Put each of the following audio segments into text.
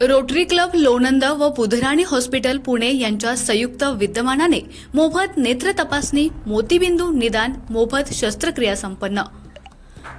Rotary club Lonand व बुधराणी hospital Pune यांच्या संयुक्त विद्यमानाने मोफत नेत्र तपासणी मोतीबिंदू निदान मोफत शस्त्रक्रिया संपन्न.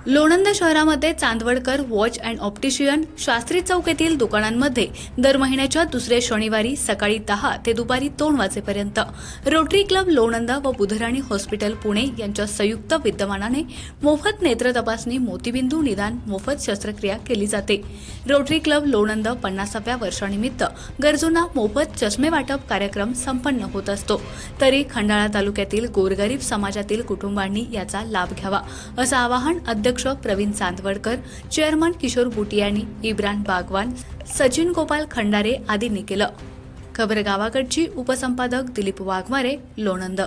लोणंद शहरामध्ये Chandwadkar watch and optician Shastri Chowk येथील दुकानांमध्ये दर महिन्याच्या दुसऱ्या शनिवारी सकाळी दहा ते दुपारी दोन वाजेपर्यंत रोटरी क्लब लोणंद व बुधराणी हॉस्पिटल पुणे यांच्या संयुक्त विद्यमानाने मोफत नेत्र तपासणी मोतीबिंदू निदान मोफत शस्त्रक्रिया केली जाते. रोटरी क्लब लोणंद पन्नासाव्या वर्षानिमित्त गरजूंना मोफत चष्मे वाटप कार्यक्रम संपन्न होत असतो. तरी खंडाळा तालुक्यातील गोरगरीब समाजातील कुटुंबांनी याचा लाभ घ्यावा असं आवाहन अध्यक्ष अध्यक्ष प्रवीण चांदवडकर चेअरमन किशोर बुटियानी इब्रान बागवान सचिन गोपाल खंडारे आदींनी केलं. खबर गावाकडची उपसंपादक दिलीप वाघमारे लोणंद.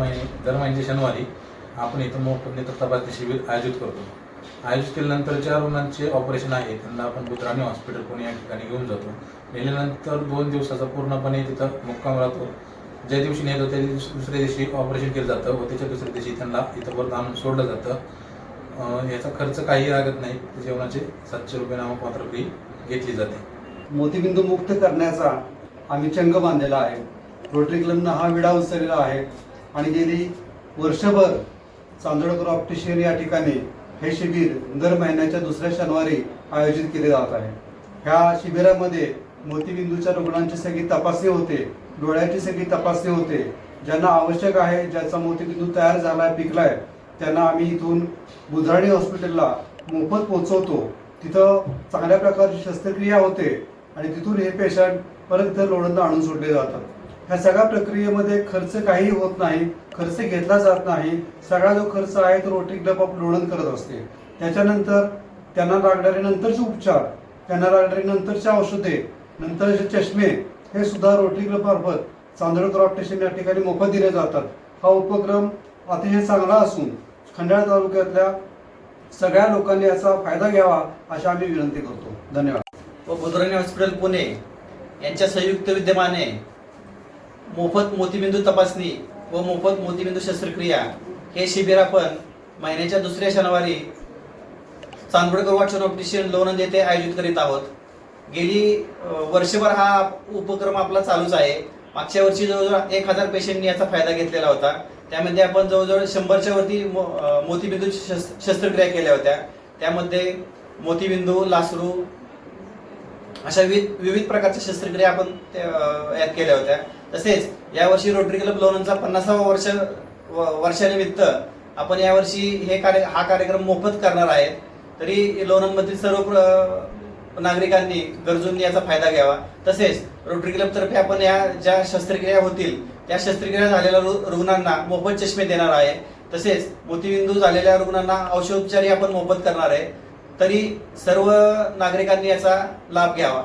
महिने दर महिन्याच्या शनिवारी आपण इथं मोफत नेत्र तपासणी शिबिर आयोजित करतो. आयोजित केल्यानंतर ज्या रुग्णांचे ऑपरेशन आहे त्यांना आपण बुधराणी हॉस्पिटल पुणे या ठिकाणी घेऊन जातो. नेल्यानंतर दोन दिवसाचा पूर्णपणे तिथं मुक्काम राहतो. ज्या दिवशी नेतो त्या दिवशी दुसऱ्या दिवशी ऑपरेशन केलं जातं व त्याच्या दुसऱ्या दिवशी त्यांना इथं परत आणून सोडलं जातं. याचा खर्च काही लागत नाही. जेवणाचे सातशे रुपये नामपात्र फी घेतली जाते. मोतीबिंदू मुक्त करण्याचा आम्ही चंग बांधलेला आहे. रोटरी क्लबनं हा विडा उचललेला आहे. आणि गेली वर्षभर चांदोडकर ऑप्टिशियन या ठिकाणी हे शिबिर दर महिन्याच्या दुसऱ्या शनिवारी आयोजित केले जात आहे. ह्या शिबिरामध्ये मोतीबिंदूच्या रुग्णांची सगळी तपासणी होते डोळ्याची सगळी तपासणी होते. ज्यांना आवश्यक आहे ज्याचा मोतीबिंदू तयार झालाय पिकलाय त्यांना आम्ही इथून बुधराणी हॉस्पिटलला मोफत पोहोचवतो. तिथं चांगल्या प्रकारची शस्त्रक्रिया होते आणि तिथून हे पेशंट परत इथं लोणंद आणून सोडले जातात. ह्या सगळ्या प्रक्रियेमध्ये खर्च काही होत नाही खर्च घेतला जात नाही. सगळा जो खर्च आहे तो रोटरी क्लब ऑफ लोणंद करत असते. त्याच्यानंतर त्यांना लागणारे नंतरचे उपचार त्यांना लागणारे नंतरचे औषधे नंतरचे चष्मे हे सुद्धा रोटरी क्लब मार्फत क्रॉप स्टेशन या ठिकाणी मोफत दिले जातात. हा उपक्रम अतिशय चांगला असून खंडाळा तालुक्यातल्या सगळ्या लोकांनी याचा फायदा घ्यावा अशी आम्ही विनंती करतो. धन्यवाद. व बुधराणी हॉस्पिटल पुणे यांच्या संयुक्त विद्यमाने मोफत मोतीबिंदू तपासणी व मोफत मोतीबिंदू शस्त्रक्रिया हे शिबिर आपण महिन्याच्या दुसऱ्या शनिवारी चांदवडकर वाचन ऑप्टिशियन लोणंद येथे आयोजित करीत आहोत. गेली वर्षभर हा उपक्रम आपला चालूच आहे. मागच्या वर्षी जवळजवळ एक हजार पेशंटनी याचा फायदा घेतलेला होता. त्यामध्ये आपण जवळजवळ शंभरच्या वरती मो- मोतीबिंदू शस्त्रक्रिया केल्या होत्या. त्यामध्ये मोतीबिंदू लासरू अशा विविध विविध प्रकारच्या शस्त्रक्रिया आपण त्या, यात केल्या होत्या. तसेच यावर्षी रोटरी क्लब लोणंदचा पन्नासावा वर्ष व- वर्षानिमित्त आपण यावर्षी हे कार्य हा कार्यक्रम मोफत करणार आहेत. तरी लोणंदमधील सर्व प्र- नागरिकांनी गरजूंनी याचा फायदा घ्यावा. तसेच रोटरी क्लबतर्फे आपण या ज्या शस्त्रक्रिया होतील त्या शस्त्रक्रिया झालेल्या रु- रुग्णांना मोफत चष्मे देणार आहे. तसेच मोतीबिंदू झालेल्या रुग्णांना औषधोपचारही आपण मोफत करणार आहे. तरी सर्व नागरिकांनी याचा लाभ घ्यावा.